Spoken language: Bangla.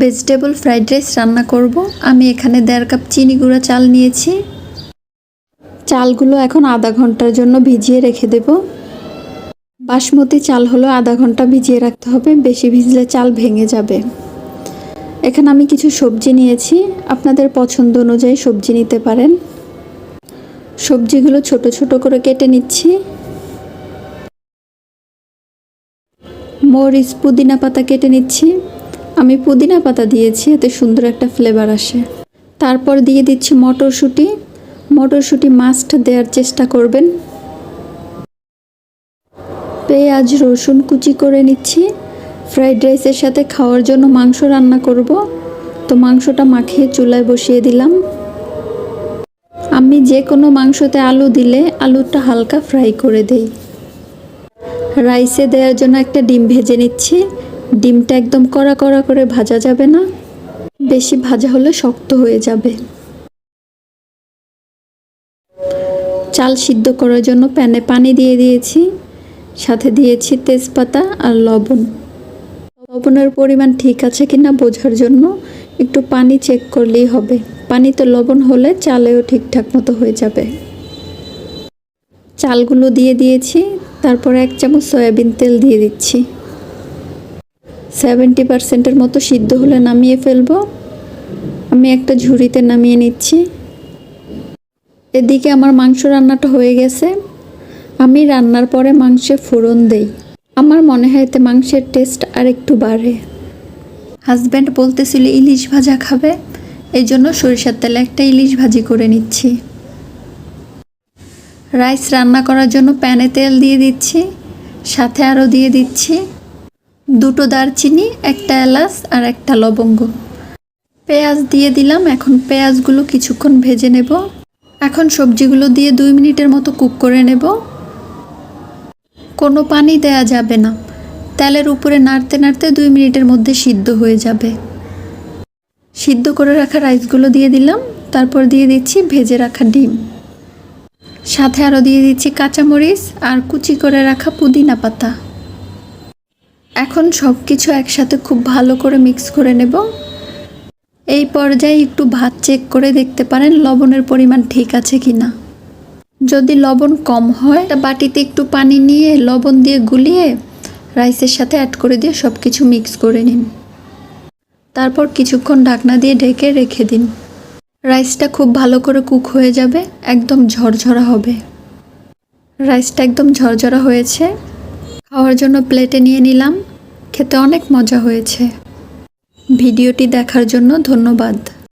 ভেজিটেবল ফ্রাইড রাইস রান্না করব। আমি এখানে দেড় কাপ চিনি গুঁড়া চাল নিয়েছি। চালগুলো এখন আধা ঘণ্টার জন্য ভিজিয়ে রেখে দেব। বাসমতি চাল হলো আধা ঘণ্টা ভিজিয়ে রাখতে হবে, বেশি ভিজলে চাল ভেঙে যাবে। এখানে আমি কিছু সবজি নিয়েছি, আপনাদের পছন্দ অনুযায়ী সবজি নিতে পারেন। সবজিগুলো ছোট ছোট করে কেটে নিচ্ছি। মরিচ, পুদিনা পাতা কেটে নিচ্ছি। আমি পুদিনা পাতা দিয়েছি, এতে সুন্দর একটা ফ্লেভার আসে। তারপর দিয়ে দিচ্ছি মটরশুঁটি। মটরশুঁটি মাস্ট দেওয়ার চেষ্টা করবেন। পেঁয়াজ, রসুন কুচি করে নিচ্ছি। ফ্রাইড রাইসের সাথে খাওয়ার জন্য মাংস রান্না করব। তো মাংসটা মাখিয়ে চুলায় বসিয়ে দিলাম। আমি যে কোনো মাংসতে আলু দিলে আলুটা হালকা ফ্রাই করে দেই। রাইসে দেওয়ার জন্য একটা ডিম ভেজে নিচ্ছি। ডিমটা একদম কড়া কড়া করে ভাজা যাবে না। বেশি ভাজা হলে শক্ত হয়ে যাবে। চাল সিদ্ধ করার জন্য প্যানে পানি দিয়ে দিয়েছি। সাথে দিয়েছি তেজপাতা আর লবণ। লবণের পরিমাণ ঠিক আছে কি না বোঝার জন্য একটু পানি চেক করলেই হবে। পানিতে লবণ হলে চালেও ঠিকঠাক মতো হয়ে যাবে। চালগুলো দিয়ে দিয়েছি। তারপর এক চামচ সয়াবিন তেল দিয়ে দিচ্ছি। সেভেন্টি পার্সেন্টের মতো সিদ্ধ হলে নামিয়ে ফেলব। আমি একটা ঝুড়িতে নামিয়ে নিচ্ছি। এদিকে আমার মাংস রান্নাটা হয়ে গেছে। আমি রান্নার পরে মাংসে ফোড়ন দেই। আমার মনে হয় এতে মাংসের টেস্ট আর একটু বাড়ে। হাজব্যান্ড বলতেছিল, ইলিশ ভাজা খাবে? এই জন্য সরিষার তেলে একটা ইলিশ ভাজি করে নিচ্ছি। রাইস রান্না করার জন্য প্যানে তেল দিয়ে দিচ্ছি, সাথে আরও দিয়ে দিচ্ছি। দুটো দারচিনি, একটা এলাচ আর একটা লবঙ্গ। পেঁয়াজ দিয়ে দিলাম, এখন পেঁয়াজগুলো কিছুক্ষণ ভেজে নেব। এখন সবজিগুলো দিয়ে দুই মিনিটের মতো কুক করে নেব। কোনো পানি দেয়া যাবে না। তেলের উপরে নাড়তে নাড়তে দুই মিনিটের মধ্যে সিদ্ধ হয়ে যাবে। সিদ্ধ করে রাখা রাইসগুলো দিয়ে দিলাম, তারপর দিয়ে দিচ্ছি ভেজে রাখা ডিম। সাথে আরও দিয়ে দিচ্ছি কাঁচামরিচ আর কুচি করে রাখা পুদিনা পাতা। এখন সব কিছু একসাথে খুব ভালো করে মিক্স করে নেব। এই পর্যায়ে একটু ভাত চেক করে দেখতে পারেন লবণের পরিমাণ ঠিক আছে কি না যদি লবণ কম হয়, তা বাটিতে একটু পানি নিয়ে লবণ দিয়ে গুলিয়ে রাইসের সাথে অ্যাড করে দিয়ে সব কিছু মিক্স করে নিন। তারপর কিছুক্ষণ ঢাকনা দিয়ে ঢেকে রেখে দিন। রাইসটা খুব ভালো করে কুক হয়ে যাবে, একদম ঝরঝরা হবে। রাইসটা একদম ঝরঝরা হয়েছে। খাওয়ার জন্য প্লেটে নিয়ে নিলাম। খেতে অনেক মজা হয়েছে। ভিডিওটি দেখার জন্য ধন্যবাদ।